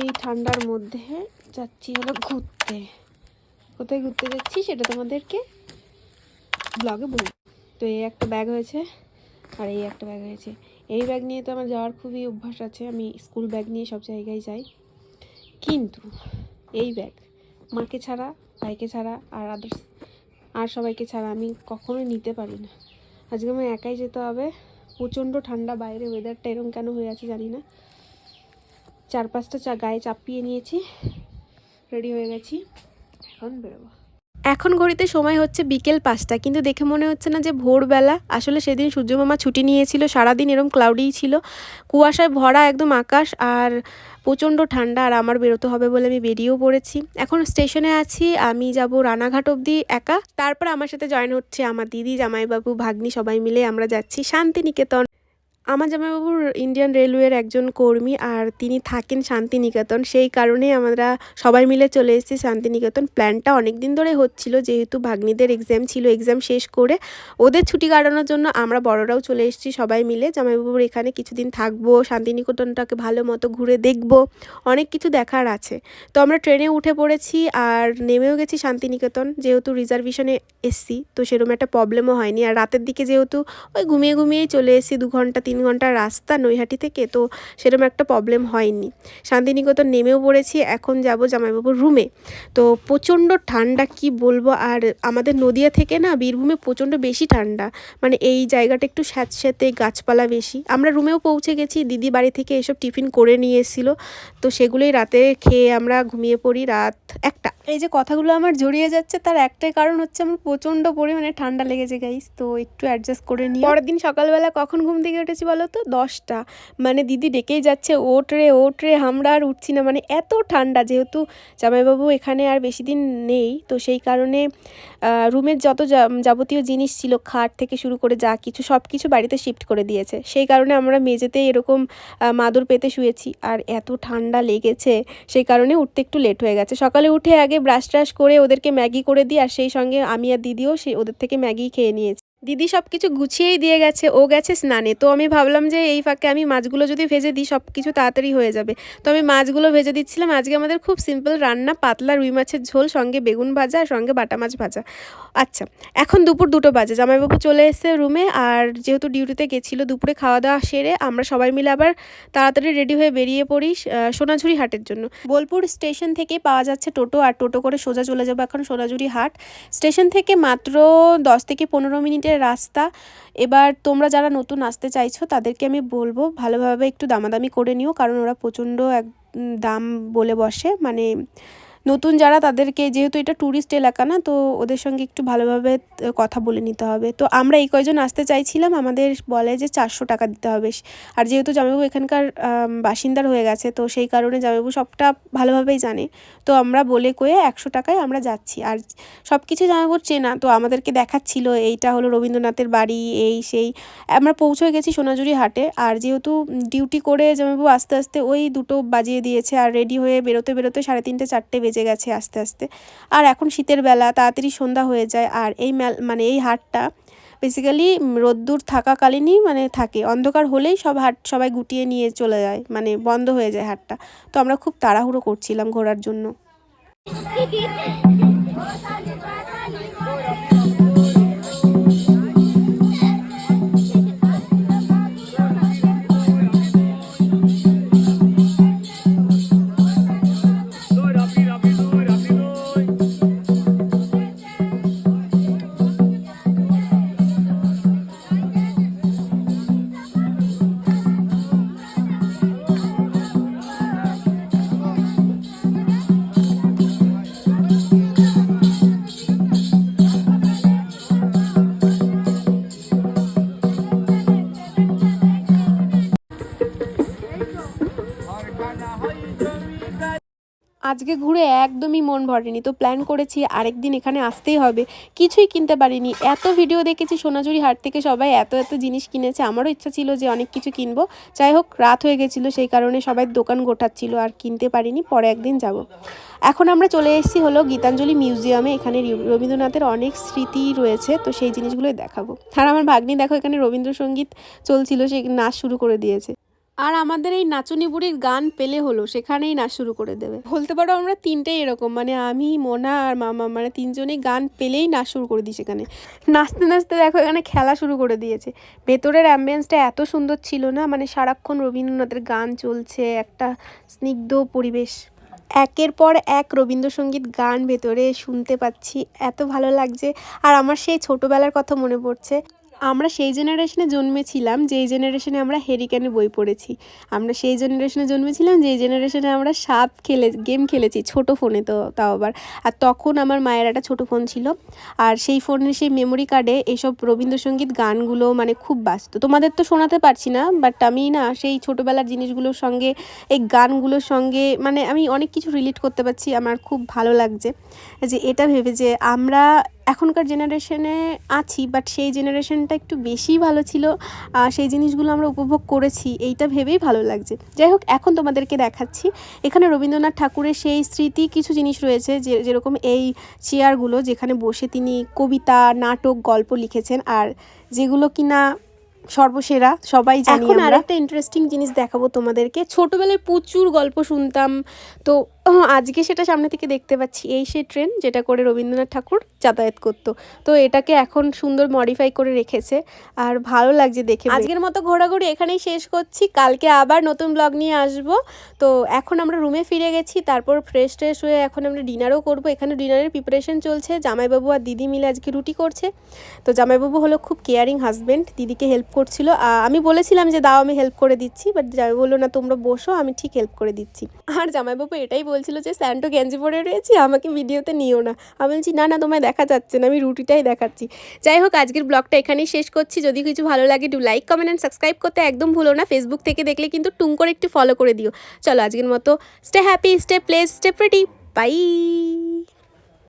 এই ঠান্ডার মধ্যে যাচ্ছি হলো ঘুরতে। কোথায় ঘুরতে যাচ্ছি সেটা তোমাদেরকে ব্লগে বলি। তো এই একটা ব্যাগ হয়েছে আর এই একটা ব্যাগ হয়েছে। এই ব্যাগ নিয়ে তো আমার যাওয়ার খুবই অভ্যাস আছে। আমি স্কুল ব্যাগ নিয়ে সব জায়গায় যাই। কিন্তু এই ব্যাগ মাকে ছাড়া, ভাইকে ছাড়া আর আদার্স আর সবাইকে ছাড়া আমি কখনোই নিতে পারি না। আজকে আমার একাই যেতে হবে। প্রচণ্ড ঠান্ডা বাইরে ওয়েদারটা এরকম কেন হয়ে আছে জানি না। চার পাঁচটা চা গায়ে চাপিয়ে নিয়েছি। রেডি হয়ে গেছি। এখন বেরোবো। এখন ঘড়িতে সময় হচ্ছে বিকেল পাঁচটা, কিন্তু দেখে মনে হচ্ছে না যে ভোরবেলা। আসলে সেদিন সূর্যমামা ছুটি নিয়েছিল, সারাদিন এরম ক্লাউডিই ছিল। কুয়াশায় ভরা একদম আকাশ আর প্রচণ্ড ঠান্ডা, আর আমার বেরোতে হবে বলে আমি বেরিয়েও পড়েছি। এখন স্টেশনে আছি, আমি যাব রানাঘাট অবধি একা। তারপর আমার সাথে জয়েন হচ্ছে আমার দিদি, জামাইবাবু, ভাগ্নি সবাই মিলে আমরা যাচ্ছি শান্তিনিকেতন। আমার জামাইবাবুর ইন্ডিয়ান রেলওয়ের একজন কর্মী আর তিনি থাকেন শান্তিনিকেতন। সেই কারণে আমরা সবাই মিলে চলে এসেছি শান্তিনিকেতন। প্ল্যানটা অনেক দিন ধরে হচ্ছিল, যেহেতু ভাগ্নিদের এক্সাম ছিল এক্সাম শেষ করে ওদের ছুটি কাটানোর জন্য আমরা বড়রাও চলে এসেছি সবাই মিলে। জামাইবাবুর এখানে কিছুদিন থাকব, শান্তিনিকেতনটাকে ভালো মতো ঘুরে দেখব, অনেক কিছু দেখার আছে। তো আমরা ট্রেনে উঠে পড়েছি আর নেমেও গেছি শান্তিনিকেতন, যেহেতু রিজার্ভেশনে এসছি, তো সেরকম একটা প্রবলেমও হয়নি। আর রাতের দিকে যেহেতু ওই ঘুমিয়ে ঘুমিয়েই চলে এসেছি, দু ঘণ্টা, তিন ঘণ্টার রাস্তা নৈহাটি থেকে, তো সেরকম একটা প্রবলেম হয়নি। শান্তিনিকেতন নেমেও পড়েছি, এখন যাব জামাইবাবুর রুমে তো প্রচণ্ড ঠান্ডা, কি বলব? আর আমাদের নদিয়া থেকে না, বীরভূমে প্রচণ্ড বেশি ঠান্ডা। মানে এই জায়গাটা একটু স্যাঁতস্যাঁতে, গাছপালা বেশি। আমরা রুমেও পৌঁছে গেছি, দিদি বাড়ি থেকে এসব টিফিন করে নিয়ে এসেছিল। তো সেগুলোই রাতে খেয়ে আমরা ঘুমিয়ে পড়ি রাত একটা। এই যে কথাগুলো আমার জড়িয়ে যাচ্ছে, তার একটাই কারণ হচ্ছে আমার প্রচণ্ড পরিমাণে ঠান্ডা লেগেছে গাইস তো একটু অ্যাডজাস্ট করে নিই পরের দিন সকালবেলা কখন ঘুম থেকে উঠেছি বলো তো? দশটা। মানে দিদি ডেকেই যাচ্ছে ওট রে ওট রে, আমরা আর উঠছি না। মানে এত ঠান্ডা, যেহেতু জামাইবাবু এখানে আর বেশি দিন নেই, তো সেই কারণে রুমের যত যাবতীয় জিনিস ছিল, খাট থেকে শুরু করে যা কিছু, সব কিছু বাড়িতে শিফট করে দিয়েছে। সেই কারণে আমরা মেঝেতে এরকম মাদুর পেতে শুয়েছি। আর এত ঠান্ডা লেগেছে, সেই কারণে উঠতে একটু লেট হয়ে গেছে। সকালে উঠে আগে ব্রাশ ট্রাশ করে ওদেরকে ম্যাগি করে দিই, আর সেই সঙ্গে আমি আর দিদিও সে ওদের থেকে ম্যাগি খেয়ে নিয়েছি। দিদি সব কিছু গুছিয়েই দিয়ে গেছে, ও গেছে স্নানে। তো আমি ভাবলাম যে এই ফাঁকে আমি মাছগুলো যদি ভেজে দিই সব কিছু তাড়াতাড়ি হয়ে যাবে। তো আমি মাছগুলো ভেজে দিচ্ছিলাম। আজকে আমাদের খুব সিম্পল রান্না, পাতলা রুই মাছের ঝোল, সঙ্গে বেগুন ভাজা আর সঙ্গে বাটা মাছ ভাজা। আচ্ছা এখন দুপুর দুটো বাজে। জামাইবাবু চলে এসেছে রুমে আর যেহেতু ডিউটিতে গেছিল, দুপুরে খাওয়া দাওয়া সেরে আমরা সবাই মিলে আবার তাড়াতাড়ি রেডি হয়ে বেরিয়ে পড়ি সোনাঝুরি হাটের জন্য। বোলপুর স্টেশন থেকে পাওয়া যাচ্ছে টোটো আর টোটো করে সোজা চলে যাব এখন সোনাঝুরি হাট। স্টেশন থেকে মাত্র দশ থেকে পনেরো মিনিটের রাস্তা। এবার তোমরা যারা নতুন আসতে চাইছো, তাদেরকে আমি বলব ভালোভাবে একটু দামাদামি করে নিও, কারণ ওরা প্রচণ্ড এক দাম বলে বসে। মানে নতুন যারা তাদেরকে, যেহেতু এটা ট্যুরিস্ট এলাকা না, তো ওদের সঙ্গে একটু ভালোভাবে কথা বলে নিতে হবে। তো আমরা এই কয়জন আসতে চাইছিলাম, আমাদের বলে যে চারশো টাকা দিতে হবে। আর যেহেতু জামাইবাবু এখানকার বাসিন্দার হয়ে গেছে, তো সেই কারণে জামাইবাবু সবটা ভালোভাবেই জানে। তো আমরা বলে কয়ে একশো টাকায় আমরা যাচ্ছি। আর সব কিছু জামাইবাবুর চেনা, তো আমাদেরকে দেখাচ্ছিল, এইটা হলো রবীন্দ্রনাথের বাড়ি, এই সেই। আমরা পৌঁছে গেছি সোনাঝুরি হাটে। আর যেহেতু ডিউটি করে জামাইবাবু আস্তে আস্তে ওই দুটো বাজিয়ে দিয়েছে, আর রেডি হয়ে বেরোতে বেরোতে সাড়ে তিনটে, চারটে বেজে গেছে আস্তে আস্তে। আর এখন শীতের বেলা, তাড়াতাড়ি সন্ধ্যা হয়ে যায়, আর এই মানে এই হাটটা বেসিক্যালি রোদ্দুর থাকাকালীনই মানে থাকে। অন্ধকার হলেই সব হাট সবাই গুটিয়ে নিয়ে চলে যায় মানে বন্ধ হয়ে যায় হাটটা। তো আমরা খুব তাড়াহুড়ো করছিলাম ঘোরার জন্য। আজকে ঘুরে একদমই মন ভরেনি। তো প্ল্যান করেছি আরেকদিন এখানে আসতেই হবে। কিছুই কিনতে পারিনি। এত ভিডিও দেখেছি সোনাঝুরি হাট থেকে সবাই এত এত জিনিস কিনেছে। আমারও ইচ্ছা ছিল যে অনেক কিছু কিনবো। যাই হোক, রাত হয়ে গেছিল, সেই কারণে সবাই দোকান গোটাচ্ছিল আর কিনতে পারিনি। পরে একদিন যাব। এখন আমরা চলে এসেছি হলো গীতাঞ্জলি মিউজিয়ামে এখানে রবীন্দ্রনাথের অনেক স্মৃতি রয়েছে। তো সেই জিনিসগুলোই দেখাবো। আর আমার ভাগ্নি দেখো, এখানে রবীন্দ্রসঙ্গীত চলছিল, সে নাচ শুরু করে দিয়েছে। আর আমাদের এই নাচুনি বুড়ির গান পেলে হলো, সেখানেই নাচ শুরু করে দেবে। বলতে পারো আমরা তিনটেই এরকম মানে আমি, মোনা আর মামা মানে তিনজনেই গান পেলেই নাচ শুরু করে দিই সেখানে। নাচতে নাচতে দেখো এখানে খেলা শুরু করে দিয়েছে। ভেতরের অ্যাম্বিয়েন্সটা এত সুন্দর ছিল না মানে সারাক্ষণ রবীন্দ্রনাথের গান চলছে, একটা স্নিগ্ধ পরিবেশ। একের পর এক রবীন্দ্রসঙ্গীত গান ভেতরে শুনতে পাচ্ছি, এত ভালো লাগছে। আর আমার সেই ছোটোবেলার কথা মনে পড়ছে আমরা সেই জেনারেশনে জন্মেছিলাম, যেই জেনারেশনে আমরা হেরিকেনের বই পড়েছি। আমরা সেই জেনারেশনে জন্মেছিলাম, যেই জেনারেশনে আমরা সাপ খেলে গেম খেলেছি, ছোট ফোনে তো, তাও আবার। আর তখন আমার মায়ের একটা ছোটো ফোন ছিল। আর সেই ফোনের সেই মেমোরি কার্ডে এইসব রবীন্দ্রসঙ্গীত গানগুলো মানে খুব বাজতো। তোমাদের তো শোনাতে পারছি না বাট আমি না সেই ছোটোবেলার জিনিসগুলোর সঙ্গে, এই গানগুলোর সঙ্গে মানে আমি অনেক কিছু রিলেট করতে পারছি। আমার খুব ভালো লাগছে যে এটা ভেবে যে আমরা এখনকার জেনারেশনে আছি বাট সেই জেনারেশনটা একটু বেশিই ভালো ছিল। সেই জিনিসগুলো আমরা উপভোগ করেছি, এইটা ভেবেই ভালো লাগছে। যাই হোক, এখন তোমাদেরকে দেখাচ্ছি। এখানে রবীন্দ্রনাথ ঠাকুরের সেই স্মৃতি কিছু জিনিস রয়েছে, যে, যেরকম এই চেয়ারগুলো যেখানে বসে তিনি কবিতা, নাটক, গল্প লিখেছেন। আর যেগুলো কিনা সর্বসেরা সবাই জানি এখন আমরা। আরেকটা ইন্টারেস্টিং জিনিস দেখাবো তোমাদেরকে। ছোটবেলায় প্রচুর গল্প শুনতাম। তো আজকে সেটা সামনে থেকে দেখতে পাচ্ছি। এই সেই ট্রেন যেটা করে রবীন্দ্রনাথ ঠাকুর যাতায়াত করতো। তো এটাকে এখন সুন্দর মডিফাই করে রেখেছে। আর ভালো লাগছে দেখে আজকের মতো ঘোরাঘুরি এখানেই শেষ করছি। কালকে আবার নতুন ব্লগ নিয়ে আসব। তো এখন আমরা রুমে ফিরে গেছি। তারপর ফ্রেশ ট্রেশ হয়ে এখন আমরা ডিনারও করব। এখানে ডিনারের প্রিপারেশন চলছে। জামাইবাবু আর দিদি মিলে আজকে রুটি করছে। তো জামাইবাবু হলো খুব কেয়ারিং হাজবেন্ড দিদিকে হেল্প করছিল। আমি বলেছিলাম যে, দাও, আমি হেল্প করে দিচ্ছি। বাট জামাই বলল, না, তোমরা বসো, আমি ঠিক হেল্প করে দিচ্ছি। আর জামাইবাবু এটাই বলছিল যে স্যান্টো গেঞ্জি পরে রয়েছি, আমাকে ভিডিওতে নিও না। আমি বলছি, না না, তোমায় দেখা যাচ্ছে না, আমি রুটিটাই দেখাচ্ছি। যাই হোক, আজকের ব্লগটা এখানেই শেষ করছি। যদি কিছু ভালো লাগে do like comment and subscribe করতে একদম ভুলো না। ফেসবুক থেকে দেখলে কিন্তু টুং করে একটু ফলো করে দিও। চলো, আজকের মতো stay happy stay blessed stay pretty bye